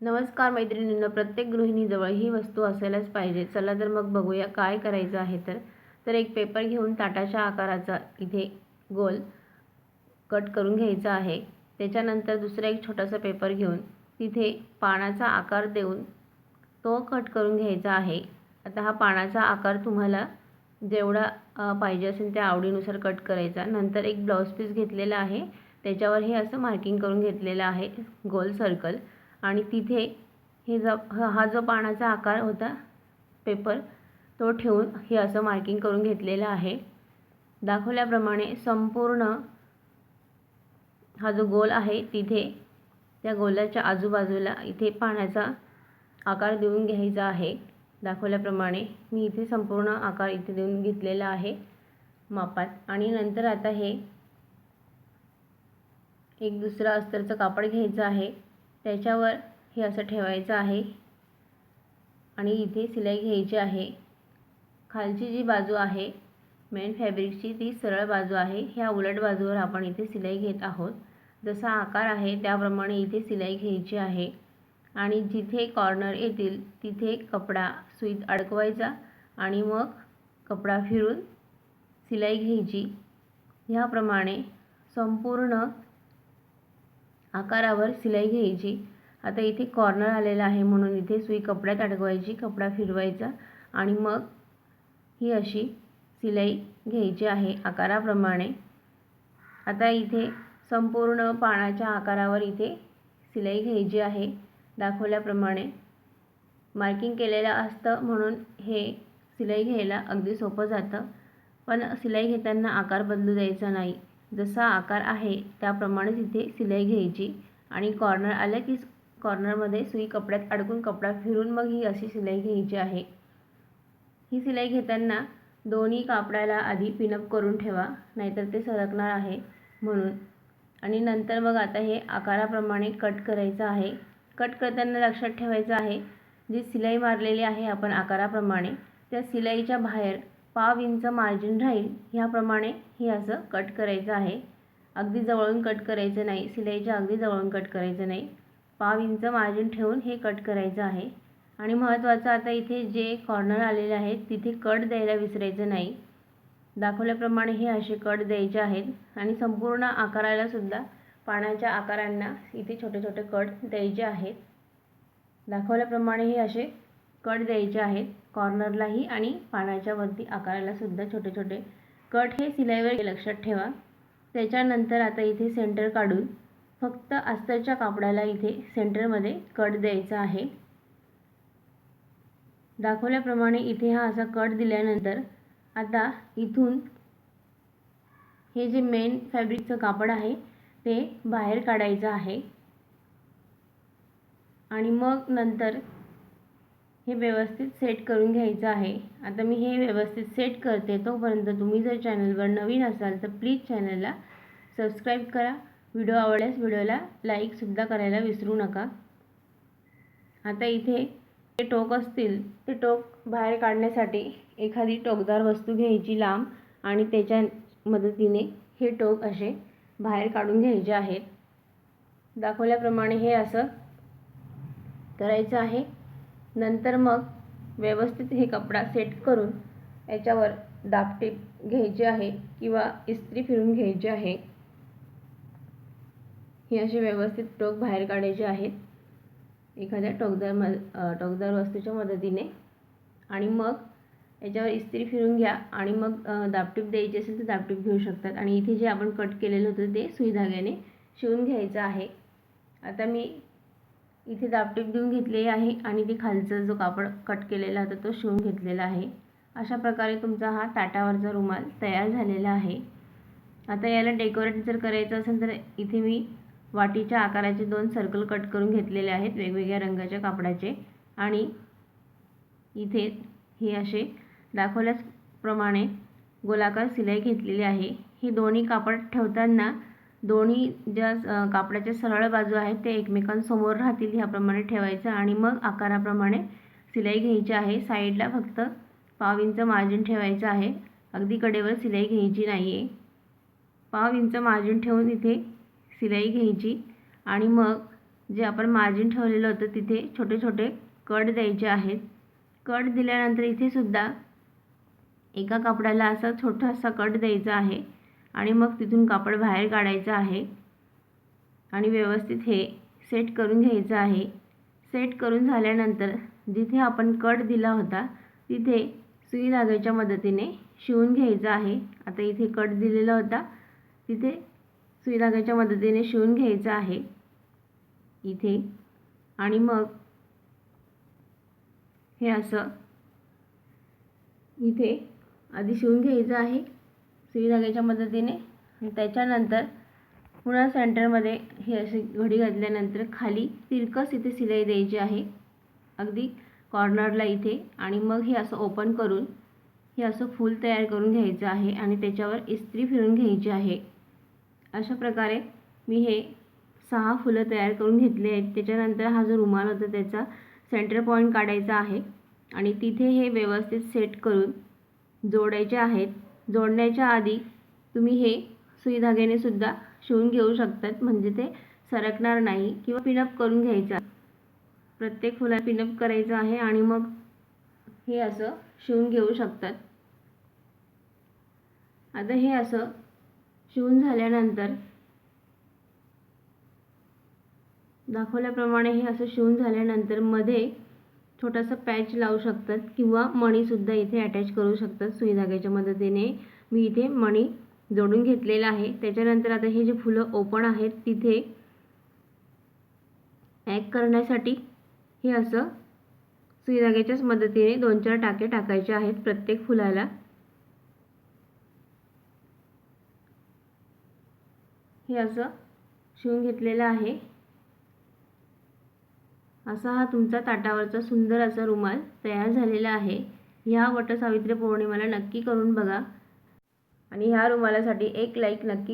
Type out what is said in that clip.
नमस्कार मैत्रिणींनो प्रत्येक गृहिणीजवळ ही वस्तू असायलाच पाहिजे. चला तर मग बघूया काय करायचं आहे तर. तर एक पेपर घेऊन ताटाच्या आकाराचा इथे गोल कट करून घ्यायचा आहे. त्याच्यानंतर दुसरा एक छोटासा पेपर घेऊन तिथे पानाचा आकार देऊन तो कट करून घ्यायचा आहे. आता हा पानाचा आकार तुम्हाला जेवढा पाहिजे असेल त्या आवडीनुसार कट करायचा. नंतर एक ब्लाऊज पीस घेतलेला आहे. त्याच्यावर हे असं मार्किंग करून घेतलेलं आहे. गोल सर्कल. आणि तिथे हे ज हा जो पानाचा आकार होता पेपर तो ठेवून हे असं मार्किंग करून घेतलेलं आहे. दाखवल्याप्रमाणे संपूर्ण हा जो गोल आहे तिथे त्या गोलाच्या आजूबाजूला इथे पाण्याचा आकार देऊन घ्यायचा आहे. दाखवल्याप्रमाणे मी इथे संपूर्ण आकार इथे देऊन घेतलेला आहे मापात. आणि नंतर आता हे एक दुसरं अस्तरचं कापड घ्यायचं आहे. त्याच्यावर हे असं ठेवायचं आहे. आणि इथे सिलाई घ्यायची आहे. खालची जी बाजू आहे मेन फॅब्रिकची ती सरळ बाजू आहे. ह्या उलट बाजूवर आपण इथे सिलाई घेत आहोत. जसा आकार आहे त्याप्रमाणे इथे सिलाई घ्यायची आहे. आणि जिथे कॉर्नर येतील तिथे कपडा सुईत अडकवायचा आणि मग कपडा फिरून सिलाई घ्यायची. ह्याप्रमाणे संपूर्ण आकारावर सिलाई घ्यायची. आता इथे कॉर्नर आलेला आहे म्हणून इथे सुई कपड्यात अडकवायची कपडा फिरवायचा आणि मग ही अशी सिलाई घ्यायची आहे आकाराप्रमाणे. आता इथे संपूर्ण पानाच्या आकारावर इथे सिलाई घ्यायची आहे दाखवल्याप्रमाणे. मार्किंग केलेलं असतं म्हणून हे सिलाई घ्यायला अगदी सोपं जातं. पण सिलाई घेताना आकार बदलू द्यायचा नाही. जसा आकार आहे त्याप्रमाणेच इथे सिलाई घ्यायची. आणि कॉर्नर आलं की कॉर्नरमध्ये सुई कपड्यात अडकून कपडा फिरून मग ही अशी सिलाई घ्यायची आहे. ही सिलाई घेताना दोन्ही कापडाला आधी पिनअप करून ठेवा नाहीतर ते सरकणार आहे म्हणून. आणि नंतर मग आता हे आकाराप्रमाणे कट करायचं आहे. कट करताना लक्षात ठेवायचं आहे जी सिलाई मारलेली आहे आपण आकाराप्रमाणे त्या सिलाईच्या बाहेर पाव इंच मार्जिन राहील. ह्याप्रमाणे हे असं कट करायचं आहे. अगदी जवळून कट करायचं नाही. सिलाईच्या अगदी जवळून कट करायचं नाही. पाव इंच मार्जिन ठेवून हे कट करायचं आहे. आणि महत्त्वाचं आता इथे जे कॉर्नर आलेले आहेत तिथे कट द्यायला विसरायचं नाही. दाखवल्याप्रमाणे हे असे कट द्यायचे आहेत. आणि संपूर्ण आकारालासुद्धा पाण्याच्या आकारांना इथे छोटे छोटे कट द्यायचे आहेत. दाखवल्याप्रमाणे हे असे कट द्यायचे आहेत कॉर्नरलाही आणि पानाच्या वरती आकारालासुद्धा छोटे छोटे. कट हे सिलाईवर लक्षात ठेवा. त्याच्यानंतर आता इथे सेंटर काढून फक्त अस्तरच्या कापडाला इथे सेंटरमध्ये कट द्यायचा आहे. दाखवल्याप्रमाणे इथे हा असा कट दिल्यानंतर आता इथून हे जे मेन फॅब्रिकचं कापड आहे ते बाहेर काढायचं आहे. आणि मग नंतर हे व्यवस्थित सेट करून घ्यायचं आहे. आता मी हे व्यवस्थित सेट करते तोपर्यंत तुम्ही जर चॅनलवर नवीन असाल तर प्लीज चॅनलला सबस्क्राईब करा. व्हिडिओ आवडल्यास व्हिडिओला लाईकसुद्धा करायला विसरू नका. आता इथे ते टोक असतील ते टोक बाहेर काढण्यासाठी एखादी टोकदार वस्तू घ्यायची लांब आणि त्याच्या मदतीने हे टोक असे बाहेर काढून घ्यायचे आहेत. दाखवल्याप्रमाणे हे असं करायचं आहे. नंतर मग व्यवस्थित हे कपडा सेट करून याच्यावर दापटीप घ्यायची आहे किंवा इस्त्री फिरून घ्यायची आहे. हे असे व्यवस्थित टोक बाहेर काढायचे आहेत. एखाद्या टोकदार म टोकदार वस्तूच्या मदतीने. आणि मग याच्यावर इस्त्री फिरून घ्या आणि मग दापटीप द्यायची असेल तर दापटीप घेऊ शकतात. आणि इथे जे आपण कट केलेलं होतं ते सुई धाग्याने शिवून घ्यायचं आहे. आता मी इथे दापटीप देऊन घेतलेली आहे आणि ती खालचा जो कापड कट केलेला होता तो शिवून घेतलेला आहे. अशा प्रकारे तुमचा हा ताटावरचा रुमाल तयार झालेला आहे. आता याला डेकोरेट जर करायचं असेल तर इथे मी वाटीच्या आकाराचे दोन सर्कल कट करून घेतलेले आहेत वेगवेगळ्या रंगाच्या कापडाचे. आणि इथे हे असे दाखवल्याचप्रमाणे गोलाकार सिलाई घेतलेली आहे. ही दोन्ही कापड ठेवताना दोन्ही ज्या कापडाच्या सरळ बाजू आहेत ते एकमेकांसमोर राहतील ह्याप्रमाणे ठेवायचं आणि मग आकाराप्रमाणे सिलाई घ्यायची आहे. साईडला फक्त पाव इंच मार्जिन ठेवायचं आहे. अगदी कडेवर सिलाई घ्यायची नाही आहे पाव इंच मार्जिन ठेवून इथे सिलाई घ्यायची आणि मग जे आपण मार्जिन ठेवलेलं होतं तिथे छोटे छोटे कट द्यायचे आहेत. कट दिल्यानंतर इथे सुद्धा एका कपड्याला असा छोटासा कट द्यायचा आहे. आणि मग तिथून कापड बाहेर काढायचं आहे. आणि व्यवस्थित हे सेट करून घ्यायचं आहे. सेट करून झाल्यानंतर जिथे आपण कट दिला होता तिथे सुई धाग्याच्या मदतीने शिवून घ्यायचं आहे. आता इथे कट दिलेला होता तिथे सुई धाग्याच्या मदतीने शिवून घ्यायचं आहे. इथे. आणि मग हे असं इथे आधी शिवून घ्यायचं आहे. सुई धाग्याच्या मदतीने. त्याच्यानंतर पुन्हा सेंटरमध्ये ही अशी घडी घातल्यानंतर खाली तिरकस इथे शिलाई द्यायची आहे. अगदी कॉर्नरला इथे. आणि मग हे असं ओपन करून हे असं फूल तयार करून घ्यायचं आहे आणि त्याच्यावर इस्त्री फिरून घ्यायची आहे. अशा प्रकारे मी हे सहा फुलं तयार करून घेतले आहेत. त्याच्यानंतर हा जो रुमाल होता त्याचा सेंटर पॉईंट काढायचा आहे. आणि तिथे हे व्यवस्थित सेट करून जोडायचे आहेत. जोडण्याच्या आधी तुम्ही हे सुई धाग्याने सुद्धा शिवून घेऊ शकतात. म्हणजे ते सरकणार नाही किंवा पिनअप करून घ्यायचा प्रत्येक फुला पिनअप करायचं आहे आणि मग हे असं शिवून घेऊ शकतात. आता हे असं शिवून झाल्यानंतर दाखवल्याप्रमाणे हे असं शिवून झाल्यानंतरमध्ये छोटासा पॅच लावू शकतात किंवा मणीसुद्धा इथे अटॅच करू शकतात सुई धाग्याच्या मदतीने. मी इथे मणी जोडून घेतलेला आहे. त्याच्यानंतर आता हे जे फुलं ओपन आहेत तिथे ॲक करण्यासाठी हे असं सुई धाग्याच्याच मदतीने दोन चार टाके टाकायचे आहेत प्रत्येक फुलाला. हे असं शिवून घेतलेलं आहे. असा हा तुमचा ताटावरचा सुंदर असा रुमाल तयार झालेला आहे. ह्या वटसावित्री पौर्णिमेला नक्की करून बघा. आणि ह्या रुमालासाठी एक लाईक नक्की